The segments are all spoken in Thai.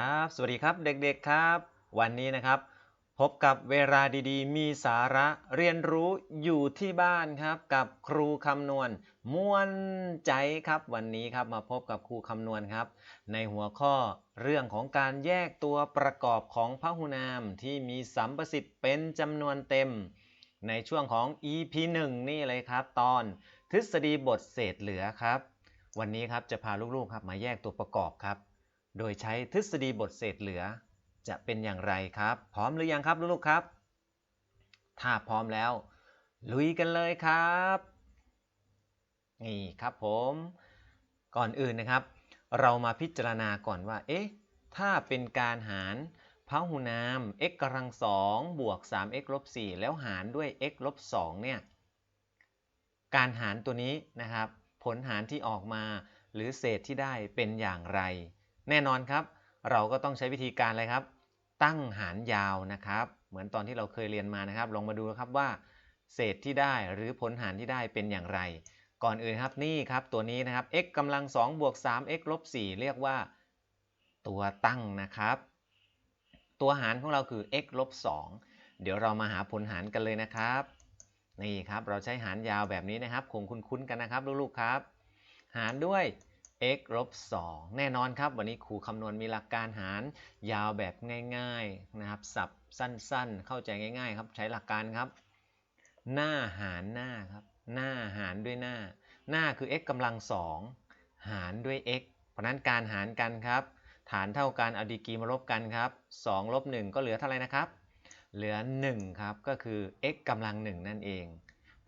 ครับ สวัสดีครับเด็กๆครับ วันนี้นะครับ พบกับเวลาดีๆ มีสาระเรียนรู้อยู่ที่บ้านครับ กับครูคำนวณม่วนใจครับ วันนี้ครับมาพบกับครูคำนวณครับ ในหัวข้อเรื่องของการแยกตัวประกอบของพหุนามที่มีสัมประสิทธิ์เป็นจำนวนเต็ม ในช่วงของ EP 1 นี่เลยครับ ตอนทฤษฎีบทเศษเหลือครับ วันนี้ครับจะพาลูกๆครับมาแยกตัวประกอบครับ โดยใช้ทฤษฎีบทเศษเหลือ จะเป็นอย่างไรครับ พร้อมหรือยังครับลูกๆครับ ถ้าพร้อมแล้ว ลุยกันเลยครับ นี่ครับผม ก่อนอื่นนะครับ เรามาพิจารณาก่อนว่า เอ๊ะ ถ้าเป็นการหารพหุนาม x กำลังสองบวก 3x ลบ4แล้วหารด้วย x ลบ2เนี่ย การหารตัวนี้นะครับ ผลหารที่ออกมาหรือเศษที่ได้เป็นอย่างไร แน่นอนครับ เราก็ต้องใช้วิธีการอะไรครับ ตั้งหารยาวนะครับ เหมือนตอนที่เราเคยเรียนมานะครับ ลองมาดูครับว่า เศษที่ได้หรือผลหารที่ได้เป็นอย่างไร ก่อนอื่นครับนี่ครับตัวนี้นะครับ x กำลัง2บวก 3x ลบ4เรียกว่า ตัวตั้งนะครับ ตัวหารของเราคือ x ลบ2เดี๋ยวเรามาหาผลหารกันเลยนะครับนี่ครับเราใช้หารยาวแบบนี้นะครับคงคุ้นๆกันนะครับลูกๆครับ หารด้วย x ลบ2แน่นอนครับ วันนี้ครูคำนวณมีหลักการหารยาวแบบง่ายๆนะครับสับสั้นๆ เข้าใจง่ายๆ ครับใช้หลักการครับ หน้าหารหน้าครับ หน้าหารด้วยหน้า หน้าคือ x กำลัง2หารด้วย x เพราะนั้นการหารกันครับ ฐานเท่ากันเอาดีกรีมาลบกันครับ2ลบ1ก็เหลือเท่าไหร่นะครับ เหลือ 1 ครับ ก็คือ x กำลัง1นั่นเอง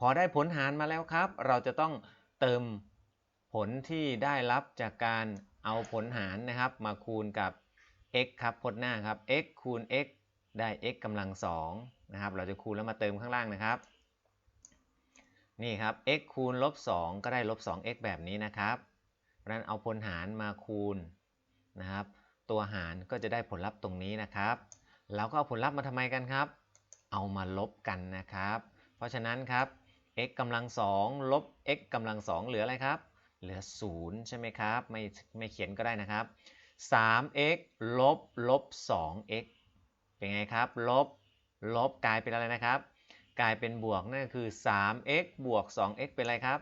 พอได้ผลหารมาแล้วครับ เราจะต้องเติม ผลที่ได้รับจากการเอาผลหารนะครับ มาคูณกับ x ครับพจน์หน้าครับ x คูณ x ได้ x กำลัง2นะครับ เราจะคูณแล้วมาเติมข้างล่างนะครับ นี่ครับ x คูณลบ2ก็ได้ลบ 2x แบบนี้นะครับเพราะนั้นเอาผลหารมาคูณนะครับ ตัวหารก็จะได้ผลลัพธ์ตรงนี้นะครับแล้วก็เอาผลลัพธ์มาทำไมกันครับ เอามาลบกันนะครับ เพราะฉะนั้นครับ x กำลัง2ลบ x กำลัง2เหลืออะไรครับ เหลือ 0 ใช่ไหมครับ ไม่ไม่เขียนก็ได้นะครับ 3x ลบลบ 2x เป็นไงครับ ลบ ลบกลายเป็นอะไรนะครับ กลายเป็นบวกนั่นคือ 3x บวก 2x เป็นอะไรครับ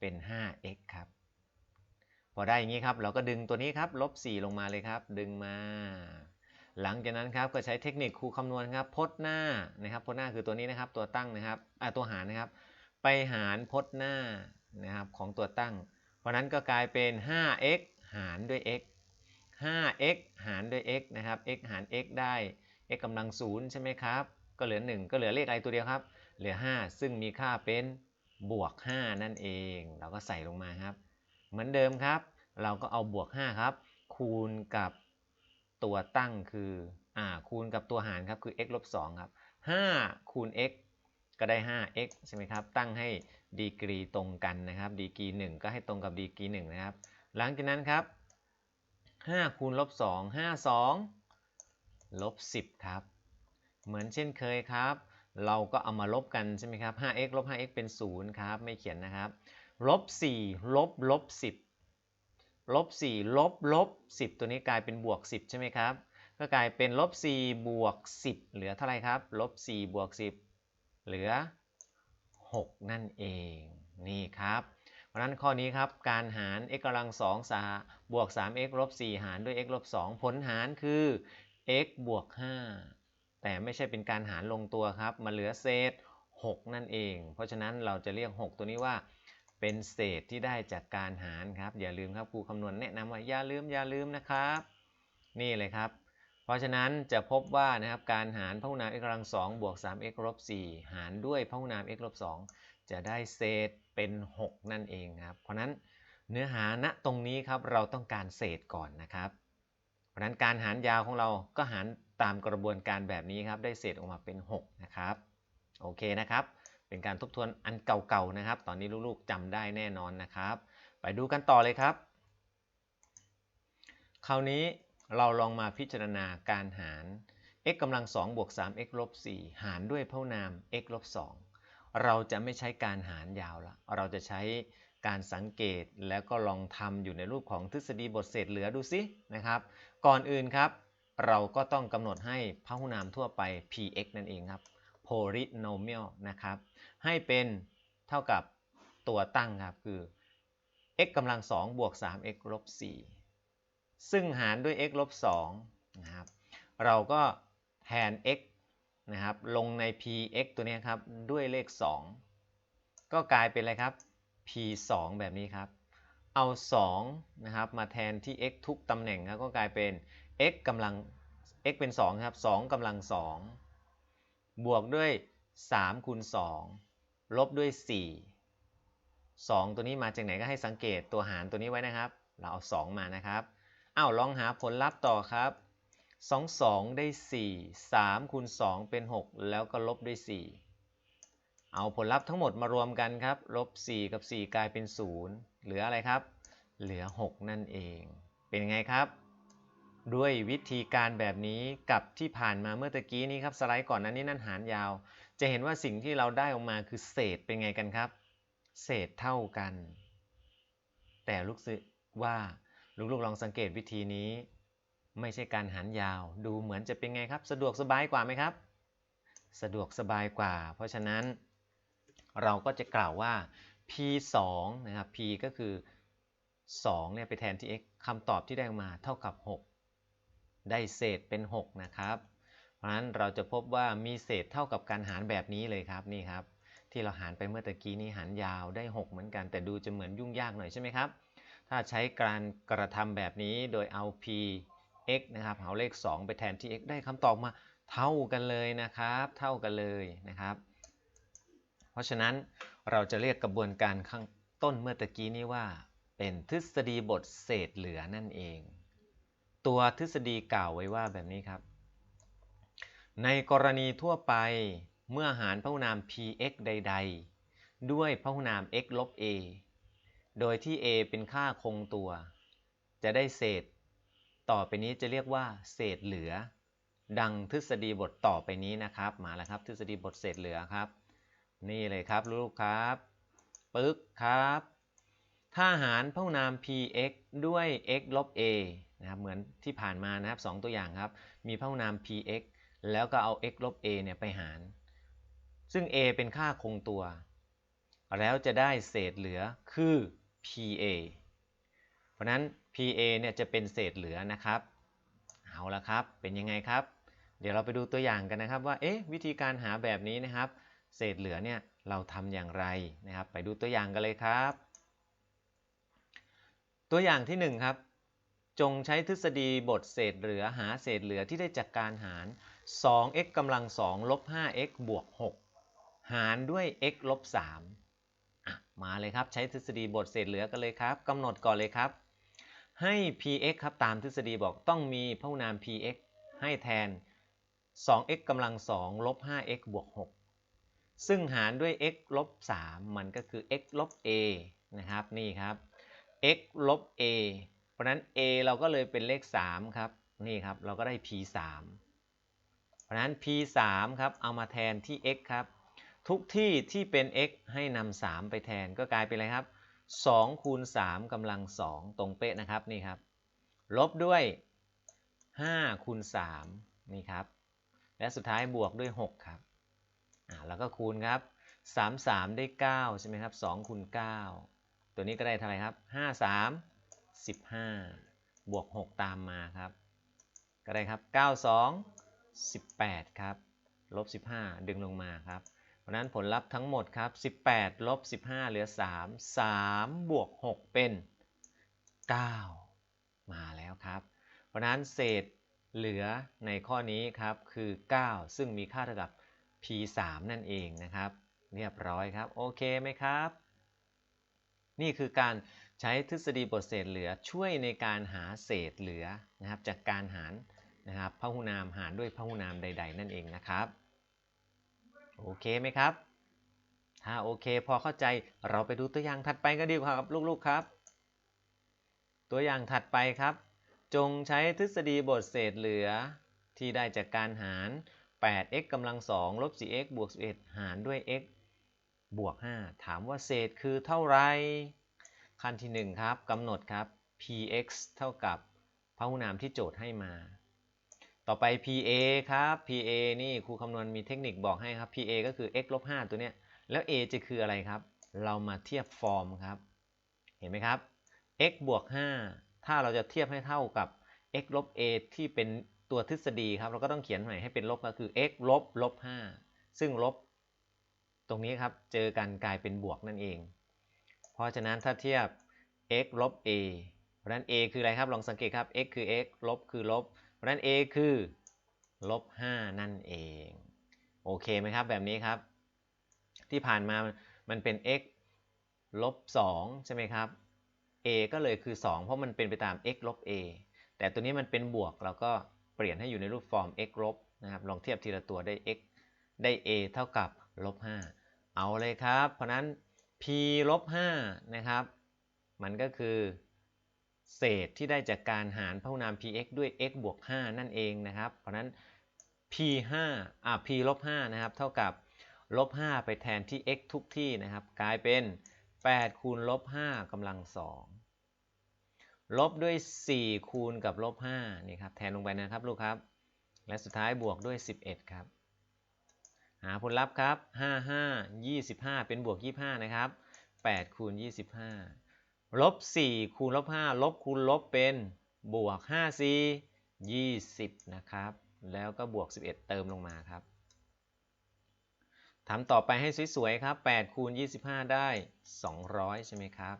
เป็น 5x ครับ พอได้อย่างนี้ครับ เราก็ดึงตัวนี้ครับ ลบ 4 ลงมาเลยครับ ดึงมา หลังจากนั้นครับ ก็ใช้เทคนิคครูคำนวณครับ พจน์หน้านะครับ พจน์หน้าคือตัวนี้นะครับ ตัวตั้งนะครับ อ่าตัวหารนะครับ ไปหารพจน์หน้า นะครับของตัวตั้ง เพราะนั้นก็กลายเป็น 5x หารด้วย x 5x หารด้วย x นะครับ x หาร x ได้ x กำลัง0ใช่ไหมครับ ก็เหลือ 1 ก็เหลือเลขอะไรตัวเดียวครับ เหลือ 5 ซึ่งมีค่าเป็นบวก 5 นั่นเอง เราก็ใส่ลงมาครับ เหมือนเดิมครับ เราก็เอาบวก 5 ครับ คูณกับตัวตั้งคือ อ่า คูณกับตัวหารครับ คือ x ลบ2ครับ 5 คูณ x ก็ได้ 5x ใช่ไหมครับ ตั้งให้ ดีกรีตรงกันนะครับดีกรี1ก็ให้ตรงกับดีกรี1นะครับ หลังจากนั้นครับ5คูณลบ2 5 2ลบ10ครับ เหมือนเช่นเคยครับ เราก็เอามาลบกันใช่ไหมครับ 5x ลบ 5x เป็น 0 ครับ ไม่เขียนนะครับลบ4ลบลบ10ลบ4ลบลบ10 ตัวนี้กลายเป็นบวก 10 ใช่ไหมครับ ก็กลายเป็นลบ4บวก10 เหลือเท่าไหร่ครับลบ4บวก10 เหลือ 6 นั่นเองนี่ครับเพราะนั้นข้อนี้ครับการหาร x กำลัง2สาบวก 3x ลบ4หารด้วย x ลบ2ผลหารคือ x บวก 5 แต่ไม่ใช่เป็นการหารลงตัวครับมาเหลือเศษ 6 นั่นเอง เพราะฉะนั้นเราจะเรียก 6 ตัวนี้ว่าเป็นเศษที่ได้จากการหารครับ อย่าลืมครับครูคำนวณแนะนำว่าอย่าลืมอย่าลืมนะครับ นี่เลยครับ เพราะฉะนั้นจะพบว่านะครับการหารพหุนาม x กำลัง2บวก 3x ลบ4หารด้วยพหุนาม x ลบ2จะได้เศษเป็น 6 นั่นเองครับ เพราะนั้นเนื้อหาณตรงนี้ครับเราต้องการเศษก่อนนะครับ เพราะนั้นการหารยาวของเราก็หารตามกระบวนการแบบนี้ครับได้เศษออกมาเป็น 6 นะครับ โอเคนะครับ เป็นการทบทวนอันเก่าๆนะครับ ตอนนี้ลูกๆจำได้แน่นอนนะครับ ไปดูกันต่อเลยครับ คราวนี้ เราลองมาพิจารณาการหาร x กำลัง2บวก 3x ลบ4หารด้วยพหุนาม x ลบ2เราจะไม่ใช้การหารยาวละ เราจะใช้การสังเกตแล้วก็ลองทำอยู่ในรูปของทฤษฎีบทเศษเหลือดูสินะครับ ก่อนอื่นครับ เราก็ต้องกำหนดให้พหุนามทั่วไป px นั่นเองครับ polynomial นะครับ ให้เป็นเท่ากับตัวตั้งครับคือ x กำลัง2บวก 3x ลบ4 ซึ่งหารด้วย x ลบ2นะครับ เราก็แทน x นะครับ ลงใน px ตัวนี้ครับ ด้วยเลข 2 ก็กลายเป็นอะไรครับ p 2แบบนี้ครับ เอา 2 นะครับ มาแทนที่ x ทุกตำแหน่งครับ ก็กลายเป็น x กำลัง x เป็น 2 ครับ 2กำลัง 2 บวกด้วย 3 คูณ 2 ลบด้วย 4 2 ตัวนี้มาจากไหนก็ให้สังเกตตัวหารตัวนี้ไว้นะครับ เราเอา 2 มานะครับ อ้าวลองหาผลลัพธ์ต่อครับ 2 2 ได้ 4 3คูณ2เป็น 6 แล้วก็ลบด้วย 4 เอาผลลัพธ์ทั้งหมดมารวมกันครับลบ 4 กับ 4 กลายเป็น 0 เหลืออะไรครับ เหลือ 6 นั่นเอง เป็นไงครับ ด้วยวิธีการแบบนี้กับที่ผ่านมาเมื่อตะกี้นี้ครับสไลด์ก่อนนั้นนี่นั่นหารยาว จะเห็นว่าสิ่งที่เราได้ออกมาคือเศษเป็นไงกันครับ เศษเท่ากัน แต่ลูกศิษย์ว่า ลูกๆลองสังเกตวิธีนี้ ไม่ใช่การหารยาว ดูเหมือนจะเป็นไงครับ สะดวกสบายกว่าไหมครับ สะดวกสบายกว่า เพราะฉะนั้น เราก็จะกล่าวว่า p 2นะครับ p ก็คือ2เนี่ยไปแทนที่ x คำตอบที่ได้มาเท่ากับ 6 ได้เศษเป็น 6 นะครับ เพราะฉะนั้นเราจะพบว่ามีเศษเท่ากับการหารแบบนี้เลยครับนี่ครับ ที่เราหารไปเมื่อตะกี้นี้หารยาวได้ 6 เหมือนกัน แต่ดูจะเหมือนยุ่งยากหน่อยใช่ไหมครับ ถ้าใช้การกระทำแบบนี้โดยเอา p x นะครับเอาเลข 2 ไปแทนที่ x ได้คำตอบมาเท่ากันเลยนะครับ เท่ากันเลยนะครับ เพราะฉะนั้นเราจะเรียกกระบวนการข้างต้นเมื่อตะกี้นี้ว่า เป็นทฤษฎีบทเศษเหลือนั่นเอง ตัวทฤษฎีกล่าวไว้ว่าแบบนี้ครับ ในกรณีทั่วไปเมื่อหารพหุนาม px ใด ๆ ด้วยพหุนาม x ลบ a โดยที่ a เป็นค่าคงตัว จะได้เศษ ต่อไปนี้จะเรียกว่า เศษเหลือ ดังทฤษฎีบทต่อไปนี้นะครับ มาแล้วครับ ทฤษฎีบทเศษเหลือครับ นี่เลยครับลูกครับปึ๊กครับ ถ้าหารพหุนาม px ด้วย x ลบ a นะครับเหมือนที่ผ่านมานะครับสตัวอย่างครับ มีพหุนาม px แล้วก็เอา x ลบ a เนี่ยไปหาร ซึ่ง a เป็นค่าคงตัว แล้วจะได้เศษเหลือคือ PA เพราะนั้น PA เนี่ยจะเป็นเศษเหลือนะครับ เอาละครับ เป็นยังไงครับ เดี๋ยวเราไปดูตัวอย่างกันนะครับว่า เอ๊ะ วิธีการหาแบบนี้นะครับ เศษเหลือเนี่ยเราทำอย่างไรนะครับ ไปดูตัวอย่างกันเลยครับ ตัวอย่างที่ 1 ครับ จงใช้ทฤษฎีบทเศษเหลือหาเศษเหลือที่ได้จากการหาร 2x กำลัง2ลบ 5x บวก 6 หารด้วย x ลบ 3 มาเลยครับ ใช้ทฤษฎีบทเศษเหลือกันเลยครับกำหนดก่อนเลยครับ ให้ px ครับตามทฤษฎีบอกต้องมีพหุนาม px ให้แทน 2x กำลัง 2 ลบ 5x บวก 6 ซึ่งหารด้วย x ลบ 3 มันก็คือ x ลบ a นะครับ นี่ครับ x ลบ a เพราะนั้น a เราก็เลยเป็นเลข 3 ครับ นี่ครับ เราก็ได้ p 3เพราะนั้น p 3ครับ เอามาแทนที่ x ครับ ทุกที่ที่เป็น x ให้นำ3ไปแทนก็กลายเป็นอะไรครับ2คูณ3กำลัง 2 ตรงเป๊ะนะครับนี่ครับ ลบด้วย5คูณ3นี่ครับ และสุดท้ายบวกด้วย 6 ครับอ่าแล้วก็คูณครับ 3 3 ได้ 9 ใช่ไหมครับ2คูณ9ตัวนี้ก็ได้เท่าไหร่ครับ 5 3 15 บวก 6 ตามมาครับ ก็ได้ครับ 9 2 18 ครับ ลบ 15 ดึงลงมาครับ ราะนั้นผลลัพธ์ทั้งหมดครับ 18 ลบ 15 เหลือ 3 3 บวก 6 เป็น 9 มาแล้วครับ เพราะนั้นเศษเหลือในข้อนี้ครับคือ 9 ซึ่งมีค่าเท่ากับ p 3นั่นเองนะครับ เรียบร้อยครับ โอเคไหมครับ นี่คือการใช้ทฤษฎีบทเศษเหลือช่วยในการหาเศษเหลือนะครับจากการหารนะครับพหุนามหารด้วยพหุนามใด ๆ นั่นเองนะครับ โอเคไหมครับถ้าโอเค พอเข้าใจเราไปดูตัวอย่างถัดไปก็ดีกว่าครับลูกๆครับ ตัวอย่างถัดไปครับ จงใช้ทฤษฎีบทเศษเหลือที่ได้จากการหาร 8x กำลัง2ลบ 4x บวก 11 หารด้วย x บวก 5 ถามว่าเศษคือเท่าไร ขั้นที่ 1 ครับกำหนดครับ px เท่ากับพหุนามที่โจทย์ให้มา ต่อไป pa ครับ pa นี่ครูคำนวณมีเทคนิคบอกให้ครับ pa ก็คือ x ลบ5ตัวเนี้ย แล้ว a จะคืออะไรครับ เรามาเทียบฟอร์มครับ เห็นไหมครับ x บวก 5 ถ้าเราจะเทียบให้เท่ากับ x ลบ a ที่เป็นตัวทฤษฎีครับ เราก็ต้องเขียนใหม่ให้เป็นลบก็คือ x ลบลบ 5 ซึ่งลบ ตรงนี้ครับ เจอกันกลายเป็นบวกนั่นเอง เพราะฉะนั้นถ้าเทียบ x ลบ a เพราะฉะนั้น a คืออะไรครับ ลองสังเกตครับ x คือ x ลบคือลบ เพราะฉะนั้น a คือลบ5นั่นเอง โอเคไหมครับ แบบนี้ครับ ที่ผ่านมามันเป็น x ลบ2ใช่ไหมครับ a ก็เลยคือ 2 เพราะมันเป็นไปตาม x ลบ a แต่ตัวนี้มันเป็นบวกเราก็เปลี่ยนให้อยู่ในรูปฟอร์ม x ลบนะครับ ลองเทียบทีละตัวได้ x ได้ a เท่ากับลบ5เอาเลยครับ เพราะนั้น p ลบ5นะครับ มันก็คือ เศษที่ได้จากการหารพหุนาม px ด้วย x บวก 5 นั่นเองนะครับ เพราะนั้น p 5อ่า p ลบ5นะครับ เท่ากับลบ 5 ไปแทนที่ x ทุกที่นะครับ กลายเป็น 8 คูณลบ 5กำลัง 2 ลบด้วย 4 คูณกับลบ 5 นี่ครับ แทนลงไปนะครับลูกครับ และสุดท้ายบวกด้วย 11 ครับ หาผลลัพธ์ครับ 55 25 เป็นบวก 25 นะครับ 8 คูณ 25 ลบ4คูณลบ5ลบคูณลบเป็นบวก5 4 20 นะครับ แล้วก็บวก 11 เติมลงมาครับทำต่อไปให้สวยๆครับ8คูณ25 ได้ 200 ใช่ไหมครับ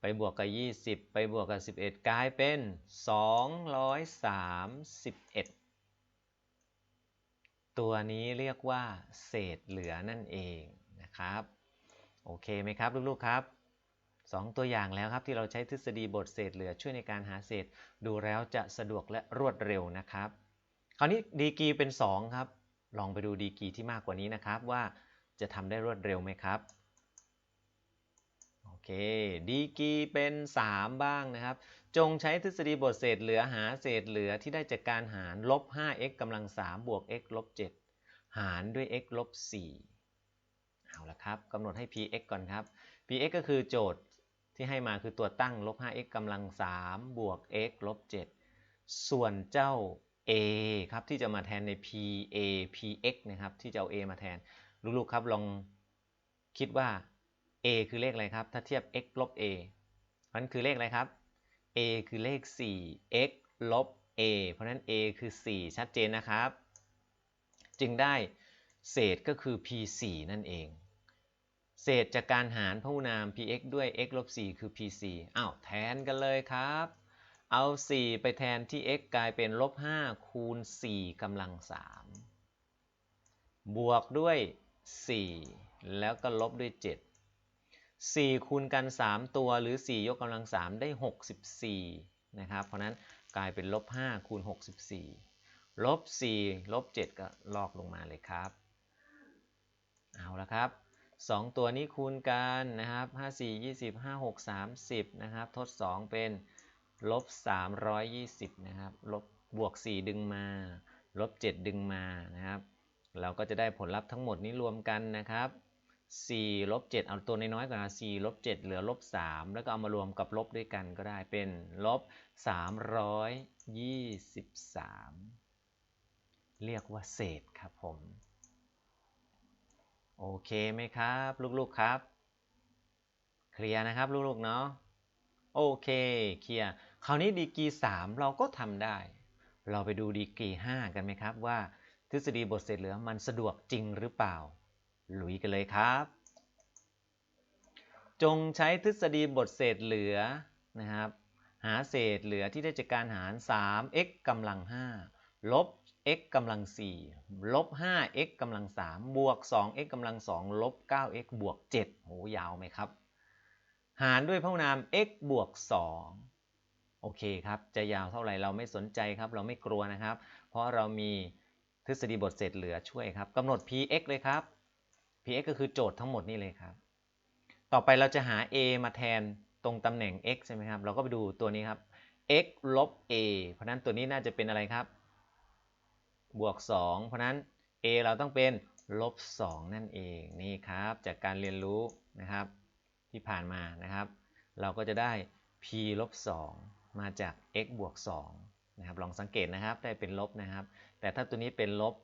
ไปบวกกับ 20 ไปบวกกับ 11 กลายเป็น 231 ตัวนี้เรียกว่า เศษเหลือนั่นเองนะครับ โอเคไหมครับ ลูกๆครับ 2 ตัวอย่างแล้วครับที่เราใช้ทฤษฎีบทเศษเหลือช่วยในการหาเศษ ดูแล้วจะสะดวกและรวดเร็วนะครับ คราวนี้ดีกีเป็น 2 ครับ ลองไปดูดีกีที่มากกว่านี้นะครับว่าจะทำได้รวดเร็วไหมครับโอเคดีกีเป็น 3 บ้างนะครับ จงใช้ทฤษฎีบทเศษเหลือหาเศษเหลือที่ได้จากการหารลบ 5x กำลัง 3 บวก x ลบ 7 หารด้วย x ลบ 4เอาละครับกำหนดให้ px ก่อนครับ px ก็คือโจทย์ ที่ให้มาคือตัวตั้งลบ 5x กำลัง 3 บวก x ลบ 7 ส่วนเจ้า a ครับที่จะมาแทนใน pa px นะครับที่จะเอา a มาแทน ลูกๆครับลองคิดว่า a คือเลขอะไรครับ ถ้าเทียบ x ลบ a มันคือเลขอะไรครับ a คือเลข 4 x ลบ a เพราะนั้น a คือ 4 ชัดเจนนะครับ จึงได้เศษก็คือ p4 นั่นเอง เศษจากการหารพหุนาม px ด้วย x ลบ4คือ p4 อ้าวแทนกันเลยครับ เอา 4 ไปแทนที่ x กลายเป็นลบ5คูณ4กำลัง 3 บวกด้วย 4 แล้วก็ลบด้วย 7 4 คูณกัน 3 ตัวหรือ 4 ยกกำลัง 3 ได้ 64 นะครับ เพราะนั้นกลายเป็นลบ5คูณ 64 ลบ 4 ลบ 7 ก็ลอกลงมาเลยครับ เอาละครับ 2 ตัวนี้คูณกันนะครับ5 4 20 5 6 30นะครับทด 2 เป็นลบ320นะครับลบบวก 4 ดึงมาลบ 7 ดึงมานะครับ เราก็จะได้ผลลัพธ์ทั้งหมดนี้รวมกันนะครับ4ลบ7เอาตัวน้อยๆก่อนนะ4ลบ7เหลือลบ3แล้วก็เอามารวมกับลบด้วยกันก็ได้เป็นลบ323 เรียกว่าเศษครับผม โอเคไหมครับ ลูกๆครับ เคลียร์นะครับลูกๆเนาะโอเคเคลียร์คราวนี้ดีกรี3เราก็ทำได้ เราไปดูดีกรี5กันไหมครับว่าทฤษฎีบทเศษเหลือมันสะดวกจริงหรือเปล่า ลุยกันเลยครับ จงใช้ทฤษฎีบทเศษเหลือนะครับ หาเศษเหลือที่ได้จากการหาร 3x กำลัง 5 ลบ x กำลัง4ลบ 5x กำลัง3บวก 2x กำลัง2ลบ 9x บวก7โหยาวไหมครับ หารด้วยพหุนาม x บวก 2 โอเคครับ จะยาวเท่าไหร่เราไม่สนใจครับ เราไม่กลัวนะครับ เพราะเรามีทฤษฎีบทเศษเหลือช่วยครับกำหนด px เลยครับ px ก็คือโจทย์ทั้งหมดนี่เลยครับ ต่อไปเราจะหา a มาแทนตรงตำแหน่ง x ใช่ไหมครับ เราก็ไปดูตัวนี้ครับ x ลบ a เพราะนั้นตัวนี้น่าจะเป็นอะไรครับ บวก 2 เพราะนั้น a เราต้องเป็นลบ 2 นั่นเองนี่ครับจากการเรียนรู้นะครับที่ผ่านมานะครับ เราก็จะได้ p ลบ 2 มาจาก x บวก 2 นะครับลองสังเกตนะครับได้เป็นลบนะครับ แต่ถ้าตัวนี้เป็นลบ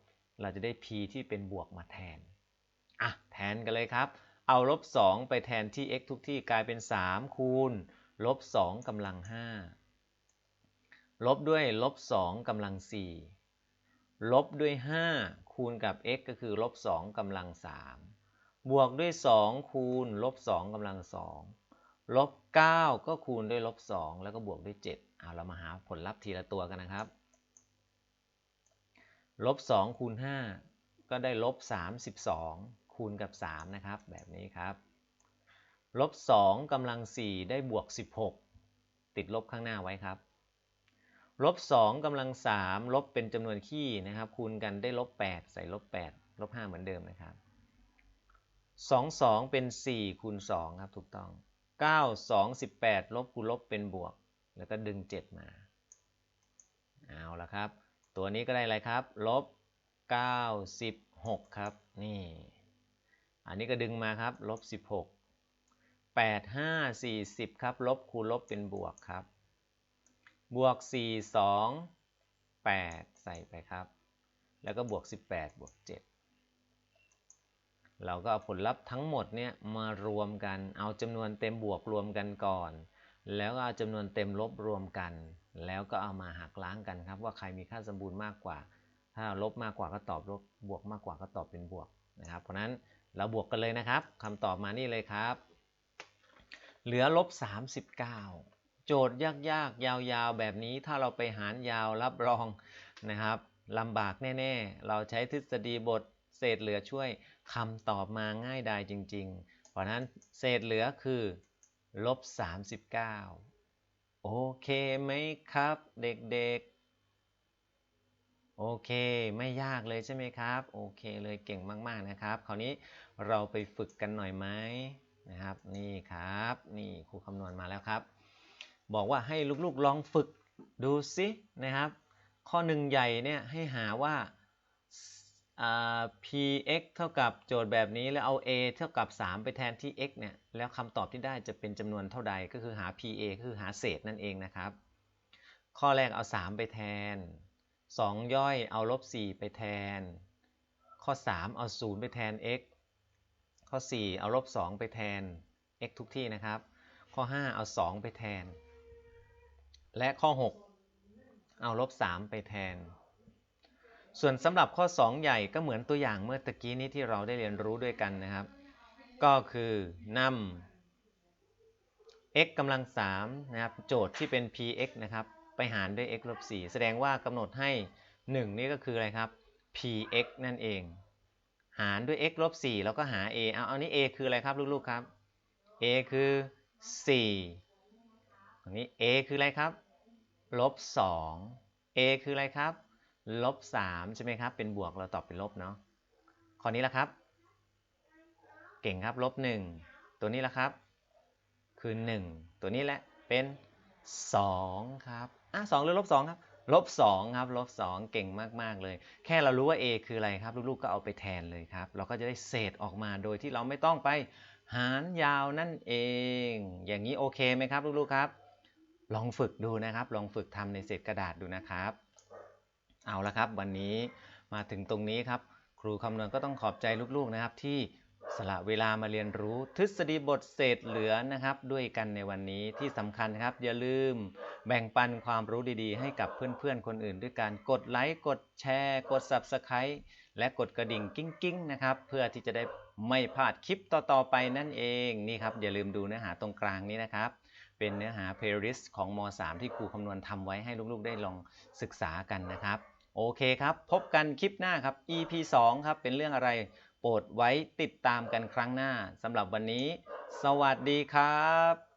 เราจะได้ p ที่เป็นบวกมาแทนอะแทนกันเลยครับ เอาลบ 2 ไปแทนที่ x ทุกที่กลายเป็น 3 คูณลบ 2กำลัง 5 ลบด้วยลบ 2กำลัง 4 ลบด้วย 5 คูณกับ x ก็คือลบ2กำลัง 3 บวกด้วย 2 คูณลบ2กำลัง 2 ลบ 9 ก็คูณด้วยลบ 2 แล้วก็บวกด้วย 7 เอาเรามาหาผลลัพธ์ทีละตัวกันนะครับ ลบ 2 คูณ 5 ก็ได้ลบ 32 คูณกับ 3 นะครับ แบบนี้ครับ ลบ 2กำลัง 4 ได้บวก 16 ติดลบข้างหน้าไว้ครับ ลบ2กำลัง 3 ลบเป็นจำนวนคี่นะครับ คูณกันได้ลบ 8 ใส่ลบ 8 ลบ 5 เหมือนเดิมนะครับ 2 2 เป็น 4 คูณ 2 ครับถูกต้อง 9 2 18 ลบคูณลบเป็นบวก แล้วก็ดึง 7 มา เอาละครับ ตัวนี้ก็ได้อะไรครับ ลบ 96 ครับ นี่ อันนี้ก็ดึงมาครับ ลบ 16 8 5 40 ครับ ลบคูณลบเป็นบวกครับ บวก 4 2 8 ใส่ไปครับ แล้วก็บวก 18 บวก 7 เราก็เอาผลลัพธ์ทั้งหมดเนี่ยมารวมกัน เอาจำนวนเต็มบวกรวมกันก่อน แล้วก็เอาจำนวนเต็มลบรวมกัน แล้วก็เอามาหักล้างกันครับ ว่าใครมีค่าสมบูรณ์มากกว่า ถ้าลบมากกว่าก็ตอบลบ บวกมากกว่าก็ตอบเป็นบวกนะครับ เพราะนั้นเราบวกกันเลยนะครับคำตอบมานี่เลยครับ เหลือลบ39 โจทย์ยากๆ ยาวๆ แบบนี้ถ้าเราไปหารยาวรับรองนะครับลำบากแน่ๆ เราใช้ทฤษฎีบทเศษเหลือช่วยคำตอบมาง่ายดายจริง ๆ เพราะนั้นเศษเหลือคือลบ 39 โอเคไหมครับ เด็กๆ โอเค ไม่ยากเลยใช่ไหมครับ โอเคเลยเก่งมากๆนะครับ คราวนี้เราไปฝึกกันหน่อยไหมนะครับ นี่ครับ นี่ครูคำนวณมาแล้วครับ บอกว่าให้ลูกๆลองฝึกดูซินะครับ ข้อหนึ่งใหญ่เนี่ยให้หาว่า px เท่ากับโจทย์แบบนี้แล้วเอา a เท่ากับ 3 ไปแทนที่ x เนี่ยแล้วคำตอบที่ได้จะเป็นจำนวนเท่าใดก็คือหา pa คือหาเศษนั่นเองนะครับ ข้อแรกเอา 3 ไปแทน 2 ย่อยเอาลบ 4 ไปแทน ข้อ 3 เอา 0 ไปแทน x ข้อ 4 เอาลบ 2 ไปแทน x ทุกที่นะครับ ข้อ 5 เอา 2 ไปแทน และข้อ 6 เอาลบ 3 ไปแทน ส่วนสำหรับข้อ 2 ใหญ่ก็เหมือนตัวอย่างเมื่อตะกี้นี้ที่เราได้เรียนรู้ด้วยกันนะครับ ก็คือนำ x กำลัง3นะครับ โจทย์ที่เป็น px นะครับ ไปหารด้วย x ลบ4แสดงว่ากำหนดให้ 1 นี่ก็คืออะไรครับ px นั่นเอง หารด้วย x ลบ4แล้วก็หา a เอาเอานี้ a คืออะไรครับลูกๆครับ a คือ 4 ตรงนี้ a คืออะไรครับ ลบ 2 a คืออะไรครับ ลบ 3 ใช่ไหมครับ เป็นบวกเราตอบเป็นลบเนาะ ข้อนี้ละครับ เก่งครับ ลบ 1 ตัวนี้ละครับ คือ 1 ตัวนี้แหละ เป็น 2 ครับ อะ2หรือลบ 2 ครับ ลบ 2 ครับ ลบ 2 เก่งมาก ๆ เลย แค่เรารู้ว่า a คืออะไรครับ ลูก ๆ ก็เอาไปแทนเลยครับ เราก็จะได้เศษออกมาโดยที่เราไม่ต้องไปหารยาวนั่นเอง อย่างนี้โอเคไหมครับ ลูก ๆ ครับ ลองฝึกดูนะครับ ลองฝึกทำในเศษกระดาษดูนะครับ เอาละครับ วันนี้มาถึงตรงนี้ครับ ครูคำนวณก็ต้องขอบใจลูกๆนะครับ ที่สละเวลามาเรียนรู้ทฤษฎีบทเศษเหลือนะครับ ด้วยกันในวันนี้ที่สำคัญครับ อย่าลืมแบ่งปันความรู้ดีๆ ให้กับเพื่อนๆคนอื่น ด้วยการกดไลค์กดแชร์ กด Subscribe และกดกระดิ่งกิ้งๆนะครับ เพื่อที่จะได้ไม่พลาดคลิปต่อๆไปนั่นเองนี่ครับอย่าลืมดูเนื้อหาตรงกลางนี้นะครับ เป็นเนื้อหา playlist ของม .3 ที่ครูคำนวณทำไว้ให้ลูกๆ ได้ลองศึกษากันนะครับ โอเคครับ พบกันคลิปหน้าครับ EP 2 ครับ เป็นเรื่องอะไรโปรดไว้ติดตามกันครั้งหน้าสำหรับวันนี้ สวัสดีครับ